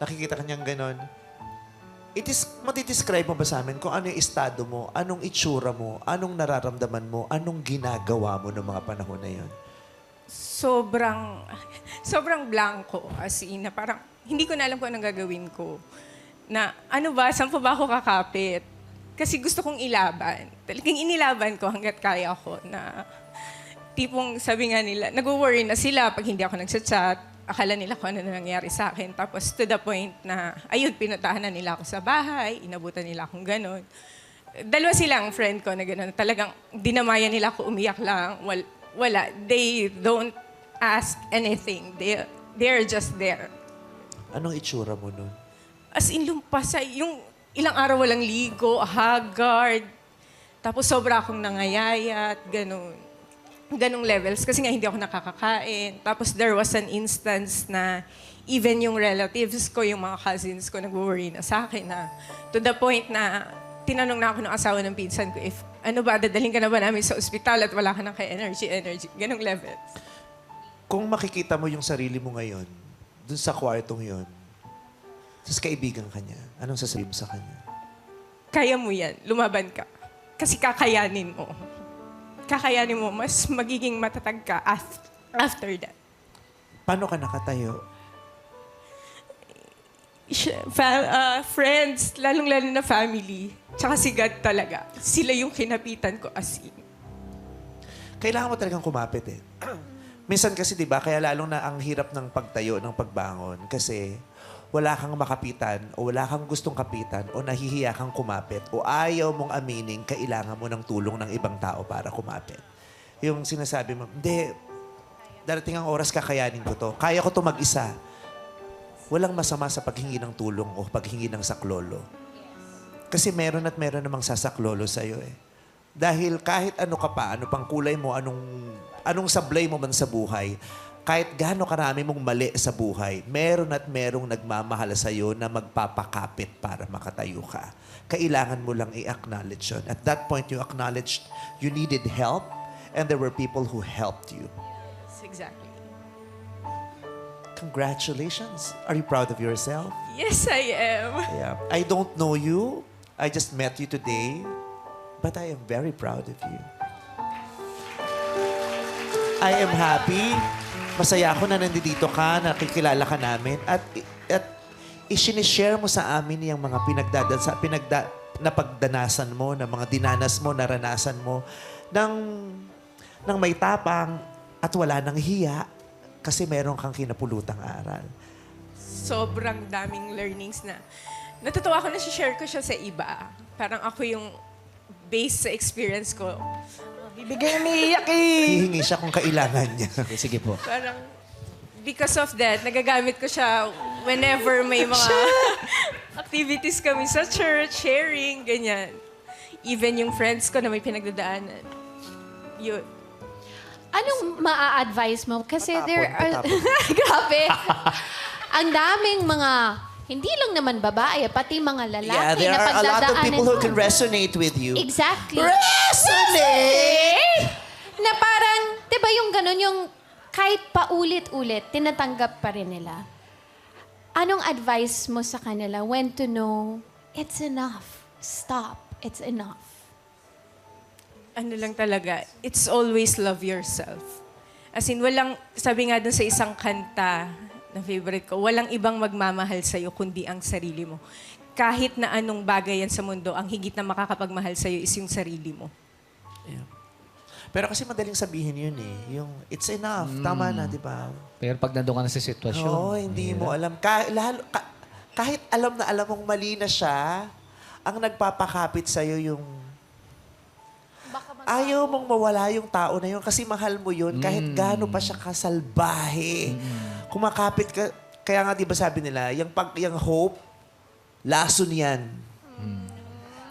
nakikita ka niyang ganon, it is, matidescribe mo ba sa amin kung ano yung estado mo, anong itsura mo, anong nararamdaman mo, anong ginagawa mo noong mga panahon na yon? sobrang, sobrang blanco. As in, na parang, hindi ko na alam kung anong gagawin ko. Na, ano ba, saan pa ba ako kakapit? Kasi gusto kong ilaban. Talagang inilaban ko hanggat kaya ko na tipong sabi nga nila, nag-worry na sila pag hindi ako nagsa-chat. Akala nila kung ano na nangyari sa akin. Tapos to the point na, ayun, pinuntahan na nila ako sa bahay, inabutan nila akong ganon. Dalawa silang friend ko na gano'n. Talagang dinamayan nila ako, umiyak lang. Wal, wala. They don't ask anything. They, they're just there. Anong itsura mo nun? As in, lumpasay. Yung ilang araw walang ligo, haggard. Tapos sobra akong nangayayat, ganun. Ganong levels. Kasi nga hindi ako nakakakain. Tapos there was an instance na even yung relatives ko, yung mga cousins ko, nag-worry na sa akin na to the point na tinanong na ako ng asawa ng pinsan ko if ano ba, dadalhin ka na ba namin sa ospital at wala ka ng ka-energy, energy. Ganong levels. Kung makikita mo yung sarili mo ngayon, dun sa kwartong yon, sa kaibigan ka niya, anong sasabihin mo sa kanya? kaya mo yan, lumaban ka. Kasi kakayanin mo. Kakayanin mo, mas magiging matatag ka af- after that. Paano ka nakatayo? Siya- fa- ah, friends, lalong-lalo na family, tsaka si God talaga. Sila yung kinapitan ko as in. Kailangan mo talagang kumapit eh. Minsan kasi 'di ba, kaya lalong na ang hirap ng pagtayo, ng pagbangon kasi wala kang makapitan o wala kang gustong kapitan o nahihiya kang kumapit o ayaw mong aminin kailangan mo ng tulong ng ibang tao para kumapit. Yung sinasabi mo, hindi, darating ang oras kakayanin ko to. Kaya ko to mag-isa. Walang masama sa paghingi ng tulong o paghingi ng saklolo. Kasi meron at meron namang sasaklolo sa'yo eh. Dahil kahit ano ka pa, ano pang kulay mo, anong, anong sablay mo man sa buhay, kahit gaano karami mong mali sa buhay, meron at merong nagmamahal sa'yo na magpapakapit para makatayo ka. Kailangan mo lang i-acknowledge yun. At that point, you acknowledged you needed help and there were people who helped you. Yes, exactly. Congratulations. Are you proud of yourself? Yes, I am. Yeah. I don't know you. I just met you today. But I am very proud of you. I am happy. Masaya ako na nandito ka, nakikilala ka namin. At, at isinishare mo sa amin yung mga pinagdadan sa pinagda, na pagdanasan mo, na mga dinanas mo, naranasan mo, ng, ng may tapang at wala nang hiya kasi meron kang kinapulutang aral. sobrang daming learnings na natutuwa ako na share ko siya sa iba. Parang ako yung base sa experience ko. Bibigyan ni iyak eh. Hihingi siya kung kailangan niya. Sige po. Parang because of that, nagagamit ko siya whenever may mga activities kami sa church, sharing, ganyan. Even yung friends ko na may pinagdadaanan. Yun. Anong maa-advise mo? Kasi Matapon, there are... Grabe. Ang daming mga, hindi lang naman babae, pati mga lalaki Yeah, there na are a lot of people who can resonate with you. Exactly. Resonate! Na parang, di ba yung ganun, yung kahit paulit-ulit, tinatanggap pa rin nila. Anong advice mo sa kanila when to know, it's enough. Stop. It's enough. ano lang talaga, it's always love yourself. As in, walang, sabi nga dun sa isang kanta na favorite ko, walang ibang magmamahal sa'yo kundi ang sarili mo. Kahit na anong bagay yan sa mundo, ang higit na makakapagmahal sa'yo is yung sarili mo. Yeah. Pero kasi madaling sabihin yun eh. Yung, it's enough. Tama na, di ba? Pero pag nandun ka na sa sitwasyon. Oo, hindi mo alam. Ka- lalo, ka- kahit alam na alam mong mali na siya, ang nagpapakapit sa'yo yung ayaw mong mawala yung tao na yun kasi mahal mo yun kahit gaano pa siya kasalbahe. Kumakapit ka, kaya nga di ba sabi nila, yung, pag, yung hope, lason yan.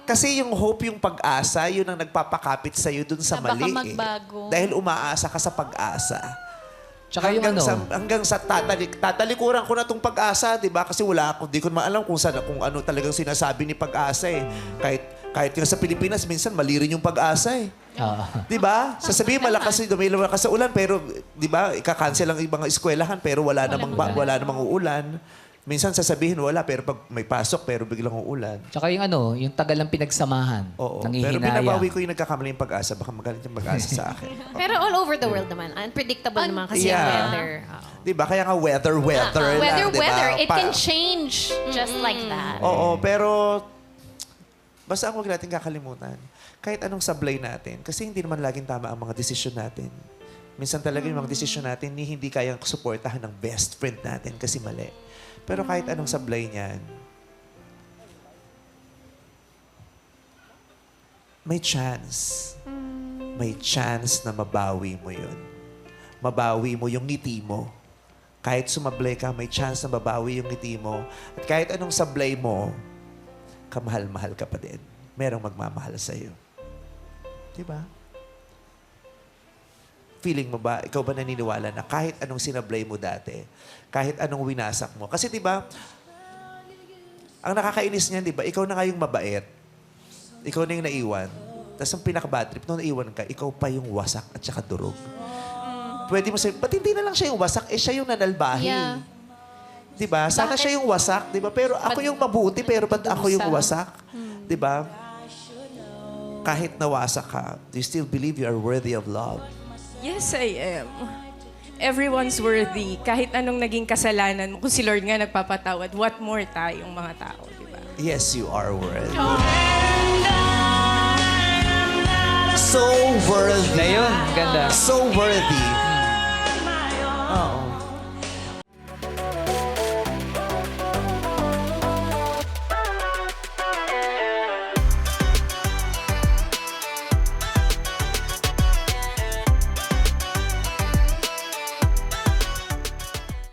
Kasi yung hope, yung pag-asa, yun ang nagpapakapit sa'yo dun sa Na baka mali. eh. magbago. Dahil umaasa ka sa pag-asa. Tsaka yung hanggang ano, sa, hanggang sa tatalik, tatalikuran ko na tong pag-asa, 'di ba? Kasi wala ako, di ko naman alam kung saan kung ano talagang sinasabi ni pag-asa eh. Kahit kahit yung sa Pilipinas minsan mali rin yung pag-asa eh. ah, 'Di ba? Sasabihin malakas dumilaw malakas sa ulan pero 'di ba? Ika-cancel ang ibang eskwelahan pero wala namang ba, wala namang uulan. Minsan sasabihin wala, pero pag may pasok, pero biglang uulan. Tsaka yung ano, yung tagal ng pinagsamahan. Oo. Pero Nangihinayang. binabawi ko yung nagkakamali yung pag-asa. Baka magalit yung pag-asa sa akin. Pero all over the world naman, unpredictable naman kasi Yeah. ang weather. Oo. Di ba? Kaya nga weather, weather lang. weather, di ba? weather. It Pa- can change just like that. Oo, pero basta ang huwag natin kakalimutan, kahit anong sablay natin, kasi hindi naman laging tama ang mga desisyon natin. Minsan talaga yung mga desisyon natin, ni hindi kayang suportahan ng best friend natin kasi mali. Pero kahit anong sablay niyan, may chance. May chance na mabawi mo yun. Mabawi mo yung ngiti mo. Kahit sumablay ka, may chance na mabawi yung ngiti mo. At kahit anong sablay mo, kamahal-mahal ka pa din. Merong magmamahal sa'yo. Di ba? Feeling mo ba, ikaw ba naniniwala na kahit anong sinablay mo dati, kahit anong winasak mo? Kasi di ba, ang nakakainis niyan, di ba, ikaw na nga yung mabait. Ikaw na yung naiwan. Tapos ang pinaka-bad trip, nung naiwan ka, ikaw pa yung wasak at saka durog. Pwede mo sabihin, ba't hindi na lang siya yung wasak? Eh, siya yung nanalbahi. Yeah. Di ba? Sana Bakit? siya yung wasak, di ba? Pero ako yung mabuti, pero ba't ako yung wasak? Di ba? Kahit nawasak ka, do you still believe you are worthy of love? Yes, I am. Everyone's worthy. Kahit anong naging kasalanan mo, kung si Lord nga nagpapatawad, what more tayong mga tao, di ba? Yes, you are worthy. So worthy. Ngayon, ganda. So worthy. Oo.